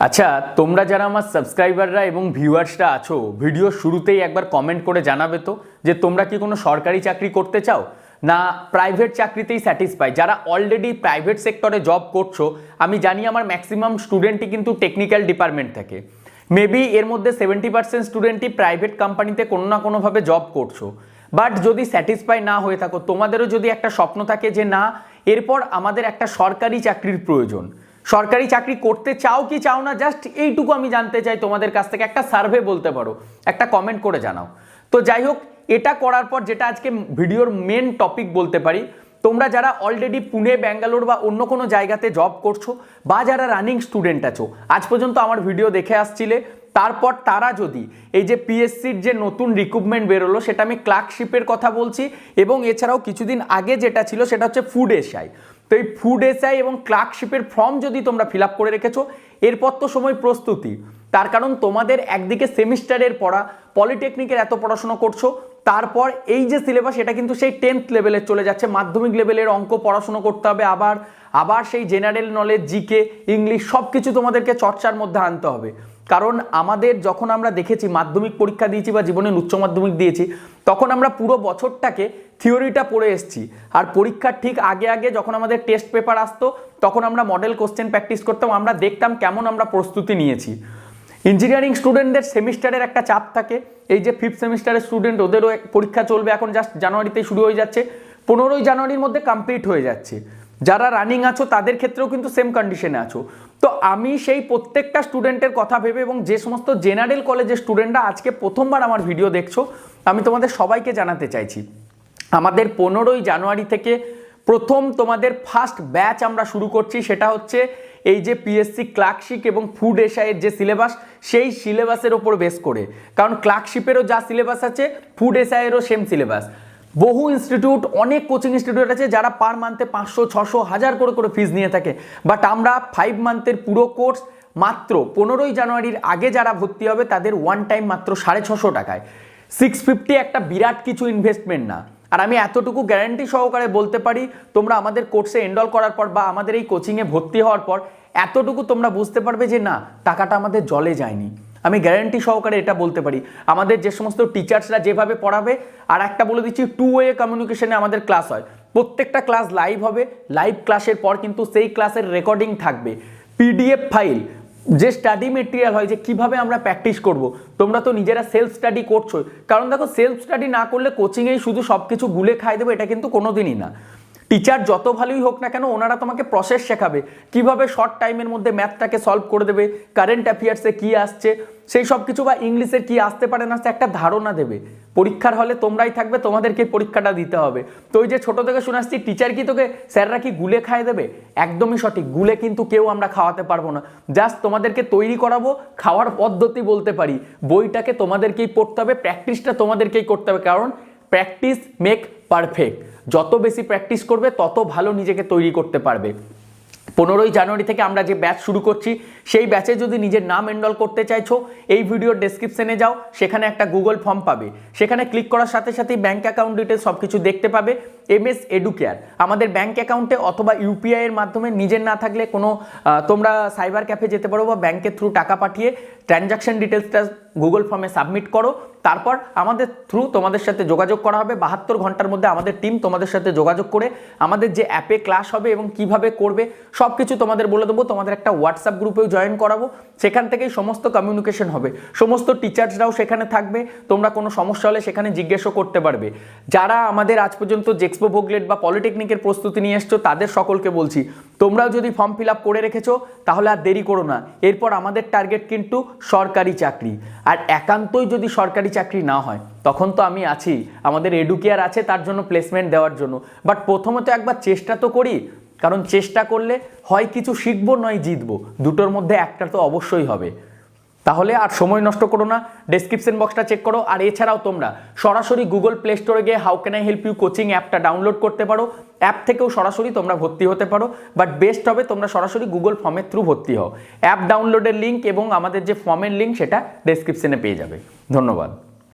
আচ্ছা তোমরা যারা আমার সাবস্ক্রাইবাররা এবং ভিউয়ার্সরা আছো ভিডিও শুরুতেই একবার কমেন্ট করে জানাবে তো যে তোমরা কি কোনো সরকারি চাকরি করতে চাও? না প্রাইভেট চাকরিতেই স্যাটিসফাই যারা অলরেডি প্রাইভেট সেক্টরে জব করছ, আমি জানি আমার ম্যাক্সিমাম স্টুডেন্টই কিন্তু টেকনিক্যাল ডিপার্টমেন্ট থেকে। মেবি এর মধ্যে সেভেন্টি পার্সেন্ট স্টুডেন্টই প্রাইভেট কোম্পানিতে কোনো না কোনোভাবে জব করছ। বাট যদি স্যাটিসফাই না হয়ে থাকো, তোমাদেরও যদি একটা স্বপ্ন থাকে যে না, এরপর আমাদের একটা সরকারি চাকরির প্রয়োজন। সরকারি চাকরি করতে চাও কি চাও না জাস্ট এইটুকু আমি জানতে চাই তোমাদের কাছ থেকে। একটা সার্ভে বলতে পারো, একটা কমেন্ট করে জানাও। তো যাই হোক, এটা করার পর যেটা আজকে ভিডিওর মেন টপিক বলতে পারি, তোমরা যারা অলরেডি পুনে, ব্যাঙ্গালোর বা অন্য কোনো জায়গাতে জব করছ বা যারা রানিং স্টুডেন্ট আছো, আজ পর্যন্ত আমার ভিডিও দেখে আসছিলে। তারপর তারা যদি এই যে পিএসসির যে নতুন রিক্রুটমেন্ট বেরোলো, সেটা আমি ক্লার্কশিপের কথা বলছি, এবং এছাড়াও কিছুদিন আগে যেটা ছিল, সেটা হচ্ছে ফুড এসআই। তো এই ফুড এসআই এবং ক্লার্কশিপের ফর্ম যদি তোমরা ফিল করে রেখেছো, এরপর তো সময় প্রস্তুতি। তার কারণ তোমাদের একদিকে সেমিস্টারের পড়া পলিটেকনিকের এত পড়াশোনা করছ তারপর এই যে সিলেবাস এটা কিন্তু সেই টেন্থ লেভেলে চলে যাচ্ছে। মাধ্যমিক লেভেলের অঙ্ক পড়াশুনো করতে হবে, আবার আবার সেই জেনারেল নলেজ জিকে ইংলিশ সব কিছু তোমাদেরকে চর্চার মধ্যে আনতে হবে। কারণ আমাদের যখন আমরা দেখেছি, মাধ্যমিক পরীক্ষা দিয়েছি বা জীবনের উচ্চ মাধ্যমিক দিয়েছি, তখন আমরা পুরো বছরটাকে থিওরিটা পড়ে এসেছি। আর পরীক্ষার ঠিক আগে আগে যখন আমাদের টেস্ট পেপার আসতো, তখন আমরা মডেল কোশ্চেন প্র্যাকটিস করতাম, আমরা দেখতাম কেমন আমরা প্রস্তুতি নিয়েছি। ইঞ্জিনিয়ারিং স্টুডেন্টদের সেমিস্টারের একটা চাপ থাকে এই যে ফিফথ সেমিস্টারের স্টুডেন্ট ওদেরও পরীক্ষা চলবে এখন জাস্ট জানুয়ারিতেই শুরু হয়ে যাচ্ছে। পনেরোই জানুয়ারির মধ্যে কমপ্লিট হয়ে যাচ্ছে। যারা রানিং আছো, তাদের ক্ষেত্রেও কিন্তু সেম কন্ডিশনে আছো। তো আমি সেই প্রত্যেকটা স্টুডেন্টের কথা ভেবে এবং যে সমস্ত জেনারেল কলেজের স্টুডেন্টরা আজকে প্রথমবার আমার ভিডিও দেখছ, আমি তোমাদের সবাইকে জানাতে চাইছি। আমাদের পনেরোই জানুয়ারি থেকে প্রথম তোমাদের ফার্স্ট ব্যাচ আমরা শুরু করছি, সেটা হচ্ছে এই যে পিএসসি ক্লার্কশিপ এবং ফুড এশাইয়ের যে সিলেবাস সেই সিলেবাসের ওপর বেস করে। কারণ ক্লার্কশিপেরও যা সিলেবাস আছে ফুড এশাইয়েরও সেম সিলেবাস বহু ইনস্টিটিউট অনেক কোচিং ইনস্টিটিউট আছে যারা পার মান্থে পাঁচশো, ছশো, হাজার করে করে ফিস নিয়ে থাকে। বাট আমরা ফাইভ মান্থের পুরো কোর্স মাত্র পনেরোই জানুয়ারির আগে যারা ভর্তি হবে, তাদের ওয়ান টাইম মাত্র সাড়ে ছশো টাকায়। সিক্স ফিফটি একটা বিরাট কিছু ইনভেস্টমেন্ট না। আর আমি এতটুকু গ্যারান্টি সহকারে বলতে পারি, তোমরা আমাদের কোর্সে এনরোল করার পর বা আমাদের এই কোচিংয়ে ভর্তি হওয়ার পর এতটুকু তোমরা বুঝতে পারবে যে না, টাকাটা আমাদের জলে যায়নি। আমি গ্যারান্টি সহকারে এটা বলতে পারি। আমাদের যে সমস্ত টিচার্সরা যেভাবে পড়াবে, আর একটা বলে দিচ্ছি টু ওয়ে কমিউনিকেশনে আমাদের ক্লাস হয়। প্রত্যেকটা ক্লাস লাইভ হবে। লাইভ ক্লাসের পর কিন্তু সেই ক্লাসের রেকর্ডিং থাকবে। পিডিএফ ফাইল যে স্টাডি মেটেরিয়াল হয়, যে কীভাবে আমরা প্র্যাকটিস করব, তোমরা তো নিজেরা সেলফ স্টাডি করছ কারণ দেখো সেলফ স্টাডি না করলে কোচিংয়েই শুধু সব কিছু গুলে খাই দেবে, এটা কিন্তু কোনোদিনই না। টিচার যত ভালোই হোক না কেন ওনারা তোমাকে প্রসেস শেখাবে। কীভাবে শর্ট টাইমের মধ্যে ম্যাথটাকে সলভ করে দেবে কারেন্ট অ্যাফেয়ার্সে কী আসছে, সেই সব কিছু বা ইংলিশের কী আসতে পারে না একটা ধারণা দেবে। পরীক্ষার হলে তোমরাই থাকবে, তোমাদেরকে পরীক্ষাটা দিতে হবে। তো ওই যে ছোটো থেকে শুনে আসছি টিচার কি তোকে, স্যাররা কি গুলে খায় দেবে? একদমই সঠিক, গুলে কিন্তু কেউ আমরা খাওয়াতে পারব না। জাস্ট তোমাদেরকে তৈরি করাবো, খাওয়ার পদ্ধতি বলতে পারি। বইটাকে তোমাদেরকেই পড়তে হবে প্র্যাকটিসটা তোমাদেরকেই করতে হবে। কারণ প্র্যাকটিস মেক পারফেক্ট যত বেশি প্র্যাকটিস করবে, তত ভালো নিজেকে তৈরি করতে পারবে। পনেরোই জানুয়ারি থেকে আমরা যে ব্যাচ শুরু করছি, সেই ব্যাচে যদি নিজের নাম এনরোল করতে চাইছো, এই ভিডিওর ডেসক্রিপশনে যাও, সেখানে একটা গুগল ফর্ম পাবে। সেখানে ক্লিক করার সাথে সাথেই ব্যাঙ্ক অ্যাকাউন্ট ডিটেলস সব কিছু দেখতে পাবে। এম এস এডুকেয়ার আমাদের ব্যাঙ্ক অ্যাকাউন্টে অথবা ইউপিআই এর মাধ্যমে নিজের না থাকলে কোনো তোমরা সাইবার ক্যাফে যেতে পারো বা ব্যাংকের থ্রু টাকা পাঠিয়ে ট্রানজাকশন ডিটেলসটা গুগল ফর্মে সাবমিট করো। তারপর আমাদের থ্রু তোমাদের সাথে যোগাযোগ করা হবে। বাহাত্তর ঘণ্টার মধ্যে আমাদের টিম তোমাদের সাথে যোগাযোগ করে আমাদের যে অ্যাপে ক্লাস হবে এবং কীভাবে করবে সব কিছু তোমাদের বলে দেবো। তোমাদের একটা হোয়াটসঅ্যাপ গ্রুপেও জয়েন করাবো। সেখান থেকেই সমস্ত কমিউনিকেশন হবে। সমস্ত টিচার্সরাও সেখানে থাকবে। তোমরা কোনো সমস্যা হলে সেখানে জিজ্ঞেসও করতে পারবে। যারা আমাদের আজ পর্যন্ত জেক্সপো ভোগলেট বা পলিটেকনিকের প্রস্তুতি নিয়ে এসছো, তাদের সকলকে বলছি, তোমরাও যদি ফর্ম ফিল আপ করে রেখেছো, তাহলে আর দেরি করো না। এরপর আমাদের টার্গেট কিন্তু সরকারি চাকরি। আর একান্তই যদি সরকারি চাকরি না হয়, তখন তো আমি আছি। আমাদের এডুকেয়ার আছে, তার জন্য প্লেসমেন্ট দেওয়ার জন্য। বাট প্রথমত একবার চেষ্টা তো করি, কারণ চেষ্টা করলে হয় কিছু, শিখব নয় জিতবো। দুটোর মধ্যে একটা তো অবশ্যই হবে। তাহলে আর সময় নষ্ট করো না ডেসক্রিপশন বক্সটা চেক করো। আর এছাড়াও তোমরা সরাসরি গুগল প্লে স্টোরে গিয়ে how can I help you coaching অ্যাপটা ডাউনলোড করতে পারো। অ্যাপ থেকেও সরাসরি তোমরা ভর্তি হতে পারো। বাট বেস্ট হবে তোমরা সরাসরি গুগল ফর্মের থ্রু ভর্তি হও। অ্যাপ ডাউনলোডের লিঙ্ক এবং আমাদের যে ফর্মের লিঙ্ক সেটা ডেসক্রিপশনে পেয়ে যাবে। ধন্যবাদ।